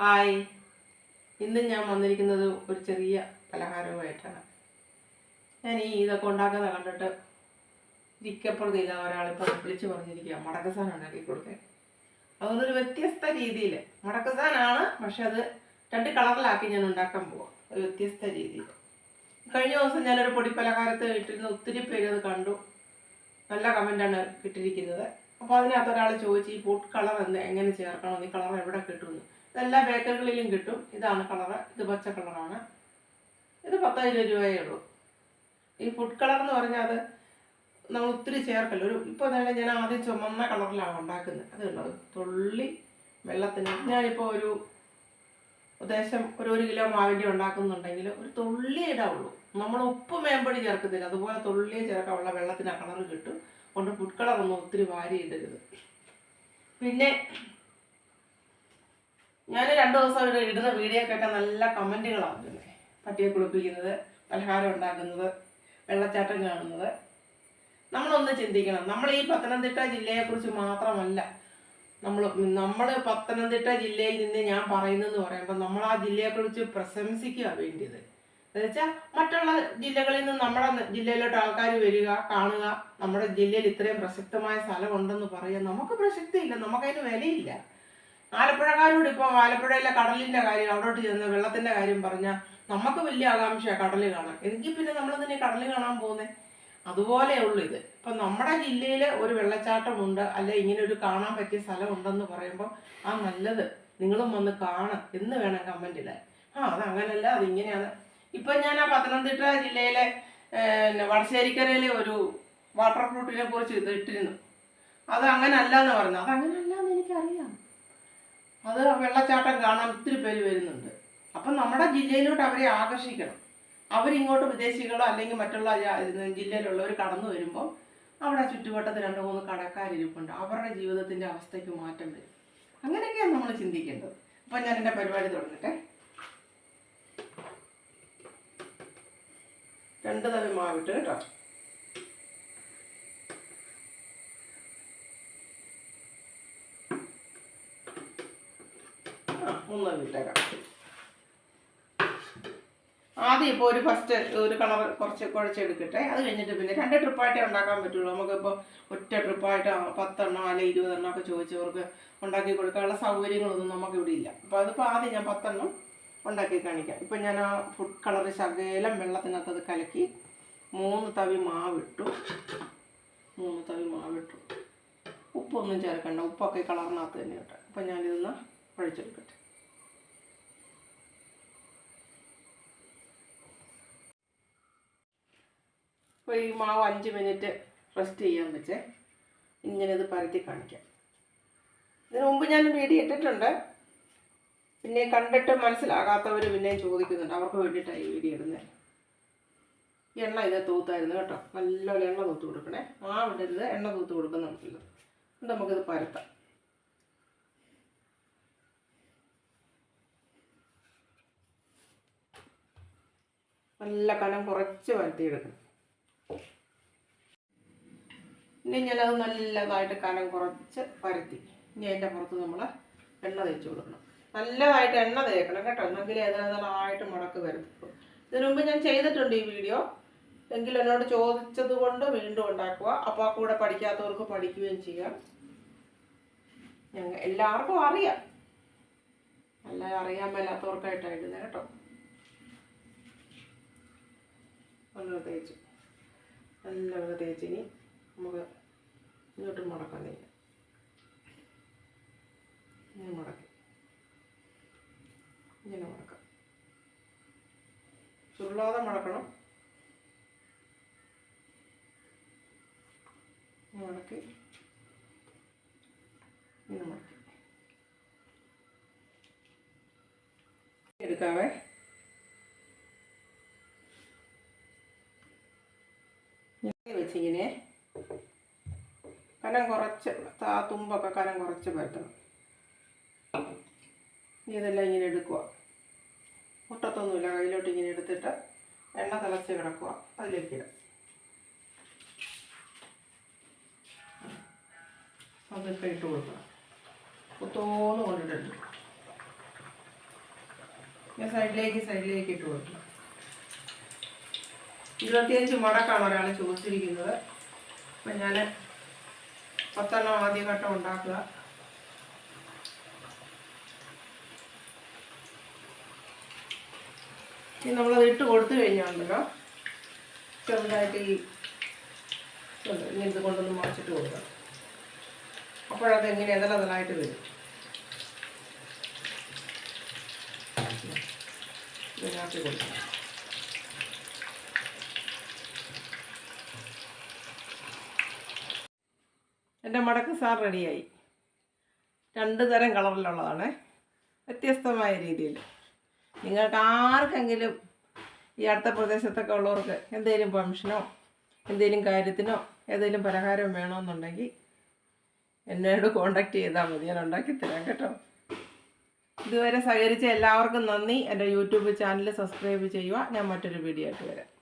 Hi. ഇന്ന് ഞാൻ വന്നിരിക്കുന്നത് ഒരു ചെറിയ പലഹാരവുമായിട്ടാണ്. ഞാൻ ഈ ഇതൊക്കെ ഉണ്ടാക്കുന്നത് കണ്ടിട്ട് ഇരിക്കപ്പുറത്ത് ഇല്ല ഒരാളിപ്പോൾ വിളിച്ച് പറഞ്ഞിരിക്കുക മടക്കസാൻ ഉണ്ടാക്കി കൊടുക്കാൻ അതൊന്നൊരു വ്യത്യസ്ത രീതിയിൽ മടക്കസാനാണ് പക്ഷെ അത് രണ്ട് കളറിലാക്കി ഞാൻ ഉണ്ടാക്കാൻ പോവാം. ഒരു വ്യത്യസ്ത രീതിയിൽ കഴിഞ്ഞ ദിവസം ഞാനൊരു പൊടി പലഹാരത്തെ ഇട്ടിരുന്ന. ഒത്തിരി പേര് അത് കണ്ടു. നല്ല കമന്റാണ് കിട്ടിയിരിക്കുന്നത്. അപ്പോൾ അതിനകത്ത് ഒരാൾ ചോദിച്ചു ഈ ഫുഡ് കളർ എന്ത്? എങ്ങനെ ചേർക്കണം? ഈ കളർ എവിടെ കിട്ടുമെന്ന്? ഇതെല്ലാ ബേക്കറികളിലും കിട്ടും. ഇതാണ് കളറ്. ഇത് പച്ച കളറാണ്. ഇത് പത്ത് ഇരുപത് രൂപയേ ഉള്ളൂ. ഈ ഫുഡ് കളർ എന്ന് പറഞ്ഞാൽ അത് നമ്മൾ ഒത്തിരി ചേർക്കല്ല. ഒരു ഇപ്പോൾ തന്നെ ഞാൻ ആദ്യം ചുമന്ന കളറിലാണ് ഉണ്ടാക്കുന്നത്. അത് തുള്ളി വെള്ളത്തിന്. ഞാനിപ്പോൾ ഒരു ഉദ്ദേശം ഒരു ഒരു കിലോ മാവിന്റെ ഉണ്ടാക്കുന്നുണ്ടെങ്കിൽ ഒരു തുള്ളി ഇടാവുള്ളൂ. നമ്മൾ ഉപ്പ് മേമ്പടി ചേർക്കുന്നില്ല. അതുപോലെ തുള്ളി ചേർക്കാനുള്ള വെള്ളത്തിന് ആ കളർ കിട്ടും. അതുകൊണ്ട് ഫുഡ് കളറൊന്നും ഒത്തിരി വാരി ഇടരുത്. പിന്നെ ഞാൻ രണ്ട് ദിവസം ഇടുന്ന വീഡിയോക്കൊക്കെ നല്ല കമന്റുകളാണ് വരുന്നത് പട്ടിയെ കുളിപ്പിക്കുന്നത് പലഹാരം ഉണ്ടാക്കുന്നത് വെള്ളച്ചാട്ടം കാണുന്നത്. നമ്മളൊന്ന് ചിന്തിക്കണം. നമ്മൾ ഈ പത്തനംതിട്ട ജില്ലയെക്കുറിച്ച് മാത്രമല്ല നമ്മൾ നമ്മൾ പത്തനംതിട്ട ജില്ലയിൽ നിന്ന് ഞാൻ പറയുന്നതെന്ന് പറയുമ്പോൾ നമ്മൾ ആ ജില്ലയെക്കുറിച്ച് പ്രശംസിക്കുക വേണ്ടിയത്. എന്നുവെച്ചാൽ മറ്റുള്ള ജില്ലകളിൽ നിന്ന് നമ്മുടെ ജില്ലയിലോട്ട് ആൾക്കാർ വരിക കാണുക നമ്മുടെ ജില്ലയിൽ ഇത്രയും പ്രസക്തമായ സ്ഥലമുണ്ടെന്ന് പറയുക നമുക്ക് പ്രസക്തിയില്ല നമുക്കതിന് വിലയില്ല. ആലപ്പുഴക്കാരോട് ഇപ്പോൾ ആലപ്പുഴയിലെ കടലിന്റെ കാര്യം അവിടോട്ട് ചെന്ന് വെള്ളത്തിന്റെ കാര്യം പറഞ്ഞാൽ നമുക്ക് വലിയ ആകാംക്ഷയാണ് കടൽ കാണാൻ. എങ്കിൽ പിന്നെ നമ്മൾ തന്നെ കടൽ കാണാൻ പോകുന്നത് അതുപോലെയുള്ളൂ ഇത്. ഇപ്പം നമ്മുടെ ജില്ലയിൽ ഒരു വെള്ളച്ചാട്ടമുണ്ട് അല്ലെ ഇങ്ങനെ ഒരു കാണാൻ പറ്റിയ സ്ഥലം ഉണ്ടെന്ന് പറയുമ്പോൾ ആ നല്ലത് നിങ്ങളും വന്ന് കാണാം എന്ന് വേണം കമന്റിടാൻ ആ അത് അങ്ങനല്ല അത് ഇങ്ങനെയാണ് ഇപ്പം ഞാൻ ആ പത്തനംതിട്ട ജില്ലയിലെ വടശ്ശേരിക്കരയിലെ ഒരു വാട്ടർ ഫ്രൂട്ടിനെ കുറിച്ച് ഇത് ഇട്ടിരുന്നു. അത് അങ്ങനല്ല എന്ന് പറഞ്ഞു. അത് അങ്ങനല്ല അത് വെള്ളച്ചാട്ടം കാണാൻ ഒത്തിരി പേര് വരുന്നുണ്ട്. അപ്പം നമ്മുടെ ജില്ലയിലോട്ട് അവരെ ആകർഷിക്കണം. അവരിങ്ങോട്ട് വിദേശികളോ അല്ലെങ്കിൽ മറ്റുള്ള ജില്ലയിലുള്ളവർ കടന്നു വരുമ്പോൾ അവിടെ ചുറ്റുവട്ടത്ത് രണ്ട് മൂന്ന് കടക്കാരിരിപ്പുണ്ട്. അവരുടെ ജീവിതത്തിന്റെ അവസ്ഥയ്ക്ക് മാറ്റം വരും. അങ്ങനെയൊക്കെയാണ് നമ്മൾ ചിന്തിക്കേണ്ടത്. അപ്പം ഞാൻ എന്റെ പരിപാടി തുടങ്ങട്ടെ. രണ്ട് തവി മാവിട്ട് കേട്ടോ. ആ മൂന്ന് ഇട്ടേക്കാം. ആദ്യം ഇപ്പോൾ ഒരു ഫസ്റ്റ് ഒരു കളർ കുറച്ച് കുഴച്ചെടുക്കട്ടെ. അത് കഴിഞ്ഞിട്ട് പിന്നെ രണ്ട് ട്രിപ്പായിട്ടേ ഉണ്ടാക്കാൻ പറ്റുള്ളൂ. നമുക്കിപ്പോൾ ഒറ്റ ട്രിപ്പായിട്ട് പത്തെണ്ണം അല്ലെങ്കിൽ ഇരുപതെണ്ണം ഒക്കെ ചോദിച്ചവർക്ക് ഉണ്ടാക്കി കൊടുക്കാനുള്ള സൗകര്യങ്ങളൊന്നും നമുക്കിവിടെ ഇല്ല. അപ്പോൾ അതിപ്പോൾ ആദ്യം ഞാൻ പത്തെണ്ണം ഉണ്ടാക്കി കാണിക്കാം. ഇപ്പം ഞാൻ ആ ഫുഡ് കളർ ശകലം വെള്ളത്തിനകത്ത് അത് കലക്കി മൂന്ന് തവി മാവിട്ടു. മൂന്ന് തവി മാവിട്ടു. ഉപ്പൊന്നും ചേർക്കണ്ട. ഉപ്പൊക്കെ കളറിനകത്ത് തന്നെ ഇട്ട്. അപ്പം ഞാനിതൊന്ന് കുഴച്ചെടുക്കട്ടെ. അപ്പോൾ ഈ മാവ് അഞ്ച് മിനിറ്റ് റെസ്റ്റ് ചെയ്യാൻ വെച്ചേ. ഇങ്ങനെ ഇത് പരത്തി കാണിക്കാം. ഇതിനു മുമ്പ് ഞാൻ വീഡിയോ ഇട്ടിട്ടുണ്ട്. പിന്നെ കണ്ടിട്ട് മനസ്സിലാകാത്തവർ പിന്നെയും ചോദിക്കുന്നുണ്ട്. അവർക്ക് വേണ്ടിയിട്ടാണ് ഈ വീഡിയോ ഇടുന്നത് എണ്ണ ഇത് തൂത്തായിരുന്നു കേട്ടോ. നല്ലപോലെ എണ്ണ തൂത്ത് കൊടുക്കണേ. മാവിടരുത് എണ്ണ തൂത്ത് കൊടുക്കുന്നുണ്ടല്ലോ എന്നിട്ട് നമുക്കിത് പരത്താം. നല്ല കനം കുറച്ച് പരത്തിയെടുക്കണം. ഇനി ഞാനത് നല്ലതായിട്ട് കനം കുറച്ച് പരത്തി. ഇനി അതിന്റെ പുറത്ത് നമ്മൾ എണ്ണ തേച്ച് കൊടുക്കണം. നല്ലതായിട്ട് എണ്ണ തേക്കണം കേട്ടോ. എന്നെങ്കിൽ ഏതായിട്ട് മുടക്ക് വരത്തുള്ളൂ ഇതിനു മുമ്പ് ഞാൻ ചെയ്തിട്ടുണ്ട് ഈ വീഡിയോ. എങ്കിലും എന്നോട് ചോദിച്ചത് കൊണ്ട് വീണ്ടും ഉണ്ടാക്കുക. അപ്പോൾ ആ കൂടെ പഠിക്കാത്തവർക്ക് പഠിക്കുകയും ചെയ്യാം. ഞങ്ങൾ എല്ലാവർക്കും അറിയാം. അല്ല അറിയാൻ മേലാത്തവർക്കായിട്ടായിരുന്നു കേട്ടോ. നല്ല തേച്ചു. നല്ലപോലെ തേച്ചിനി നമുക്ക് ഇങ്ങോട്ട് മടക്കാൻ കഴിയും ഇങ്ങനെ മടക്കി. ഇങ്ങനെ മടക്കാം. ചുരുളാതെ മടക്കണം. മുടക്കി മടക്കി. ഇങ്ങനെ മുടക്കി. എടുക്കാവേ. വെച്ചിങ്ങനെ കനം കുറച്ച് താ തുമ്പൊക്കെ കനം കുറച്ച് പരത്തണം. ഇതെല്ലാം ഇങ്ങനെ എടുക്കുക മുട്ടത്തൊന്നുമില്ല കയ്യിലോട്ട് ഇങ്ങനെ എടുത്തിട്ട് എണ്ണ തിളച്ച് കിടക്കുക അതിലേക്ക് ഇടാം. അതൊക്കെ ഇട്ട് കൊടുക്കണം. കുത്തോന്ന് കൊണ്ടിട്ടുണ്ട് ഞാൻ സൈഡിലേക്ക് സൈഡിലേക്ക് ഇട്ട് കൊടുക്കണം. ഇരുപത്തിയഞ്ച് മടക്കാണ് ഒരാൾ ചോദിച്ചിരിക്കുന്നത്. അപ്പം ഞാൻ പത്തെണ്ണം ആദ്യഘട്ടം ഉണ്ടാക്കുക. ഇനി നമ്മളത് ഇട്ട് കൊടുത്തു കഴിഞ്ഞാണല്ലോ. ചെറുതായിട്ട് ഈ ഇങ്ങനെ കൊണ്ടൊന്ന് മറിച്ചിട്ട് കൊടുക്കണം അപ്പോഴത് എങ്ങനെ എതലതലായിട്ട് വരും. ഇതിനകത്ത് കൊടുക്കണം എന്റെ മടക്ക് സാർ റെഡിയായി. രണ്ട് തരം കളറിലുള്ളതാണ്. വ്യത്യസ്തമായ രീതിയിൽ. നിങ്ങൾക്ക് ആർക്കെങ്കിലും ഈ അടുത്ത പ്രദേശത്തൊക്കെ ഉള്ളവർക്ക് എന്തെങ്കിലും ഫംഗ്ഷനോ എന്തെങ്കിലും കാര്യത്തിനോ ഏതെങ്കിലും പലഹാരം വേണമെന്നുണ്ടെങ്കിൽ എന്നോട് കോണ്ടാക്ട് ചെയ്താൽ മതി. ഞാൻ ഉണ്ടാക്കി തരാം കേട്ടോ. ഇതുവരെ സഹകരിച്ച എല്ലാവർക്കും നന്ദി. എന്റെ യൂട്യൂബ് ചാനൽ സബ്സ്ക്രൈബ് ചെയ്യുക. ഞാൻ മറ്റൊരു വീഡിയോ ആയിട്ട് വരാം.